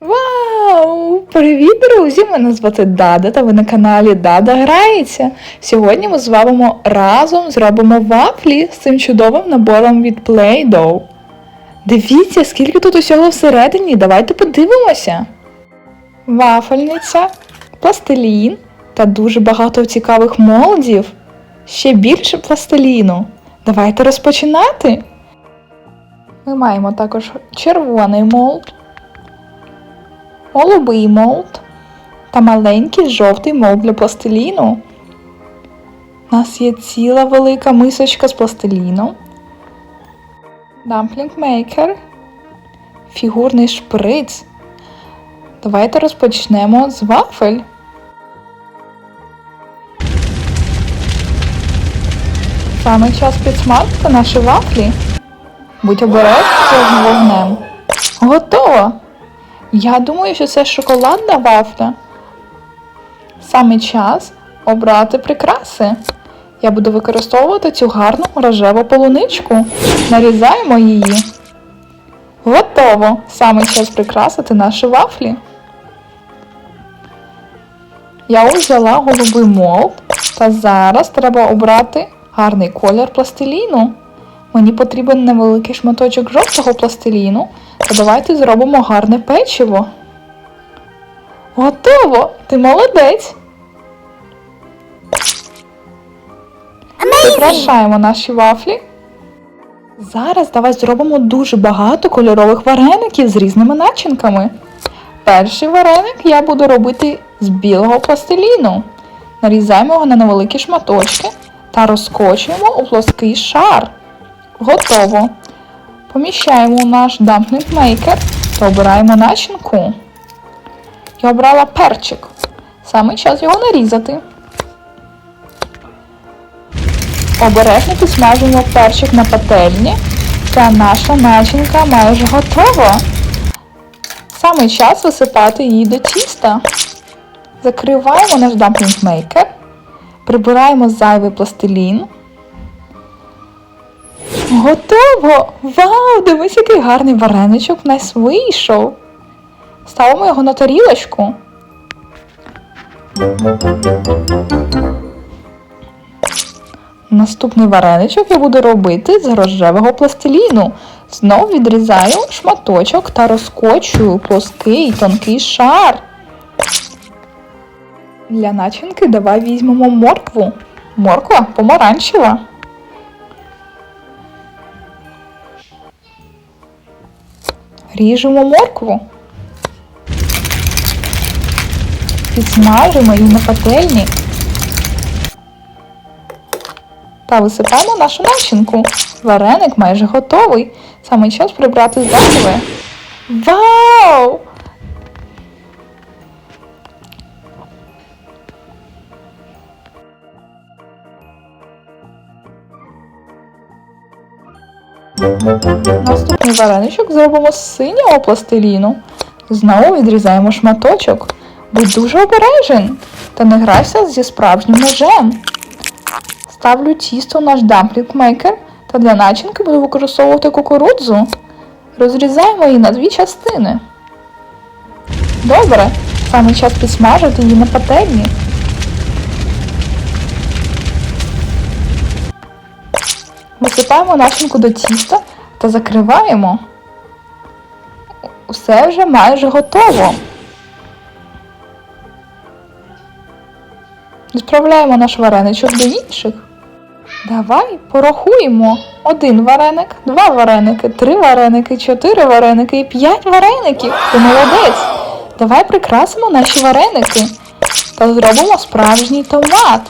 Вау! Привіт, друзі! Мене звати Дада, та ви на каналі Дада Грається. Сьогодні ми з вами разом зробимо вафлі з цим чудовим набором від Play-Doh. Дивіться, скільки тут усього всередині, давайте подивимося. Вафельниця, пластилін та дуже багато цікавих молдів. Ще більше пластиліну. Давайте розпочинати. Ми маємо також червоний молд, голубий молд та маленький жовтий молд для пластиліну. У нас є ціла велика мисочка з пластиліном, дамплінг мейкер, фігурний шприц. Давайте розпочнемо з вафель. Саме час підсмажити наші вафлі. Будь обережний з вогнем. Готово! Я думаю, що це шоколадна вафля. Саме час обрати прикраси. Я буду використовувати цю гарну рожеву полуничку. Нарізаємо її. Готово! Саме час прикрасити наші вафлі. Я взяла голубий молд, та зараз треба обрати гарний колір пластиліну. Мені потрібен невеликий шматочок жовтого пластиліну, та давайте зробимо гарне печиво. Готово! Ти молодець! Прикрашаємо наші вафлі. Зараз давай зробимо дуже багато кольорових вареників з різними начинками. Перший вареник я буду робити з білого пластиліну. Нарізаємо його на невеликі шматочки та розкочуємо у плоский шар. Готово. Поміщаємо наш дамплінг мейкер та обираємо начинку. Я обрала перчик. Саме час його нарізати. Обережно підсмажуємо перчик на пательні, та наша начинка майже готова. Саме час висипати її до тіста. Закриваємо наш дамплінг мейкер, прибираємо зайвий пластилін. Готово! Вау! Дивись, який гарний вареничок в нас вийшов. Ставимо його на тарілочку. Наступний вареничок я буду робити з рожевого пластиліну. Знов відрізаю шматочок та розкочую плоский тонкий шар. Для начинки давай візьмемо моркву. Морква помаранчева. Ріжемо моркву. Підсмажимо її на пательні. Та висипаємо нашу начинку. Вареник майже готовий. Саме час прибрати зайве. Вау! Наступний вареничок зробимо з синього пластиліну. Знову відрізаємо шматочок. Будь дуже обережен та не грайся зі справжнім ножем. Ставлю тісто в наш дамплінг мейкер та для начинки буду використовувати кукурудзу. Розрізаємо її на дві частини. Добре, саме час підсмажити її на пательні. Висипаємо начинку до тіста та закриваємо. Все вже майже готово. Відправляємо наш вареничок до інших. Давай порахуємо. Один вареник, два вареники, три вареники, чотири вареники і п'ять вареників. Ти молодець. Давай прикрасимо наші вареники та зробимо справжній томат.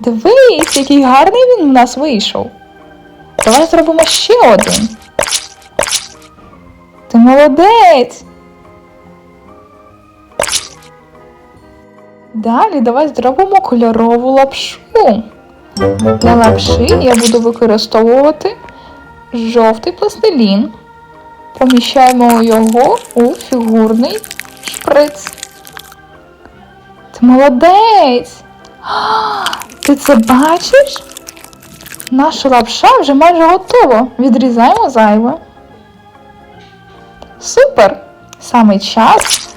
Дивись, який гарний він у нас вийшов. Давай зробимо ще один. Ти молодець. Далі давай зробимо кольорову лапшу. Для лапши я буду використовувати жовтий пластилін. Поміщаємо його у фігурний шприц. Ти молодець! Ти це бачиш? Наша лапша вже майже готова. Відрізаємо зайве. Супер! Саме час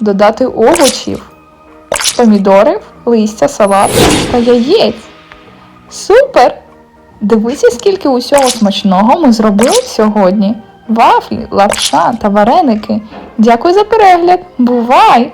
додати овочів, помідорів, листя, салату та яєць. Супер! Дивися, скільки усього смачного ми зробили сьогодні. Вафлі, лапша та вареники. Дякую за перегляд. Бувай!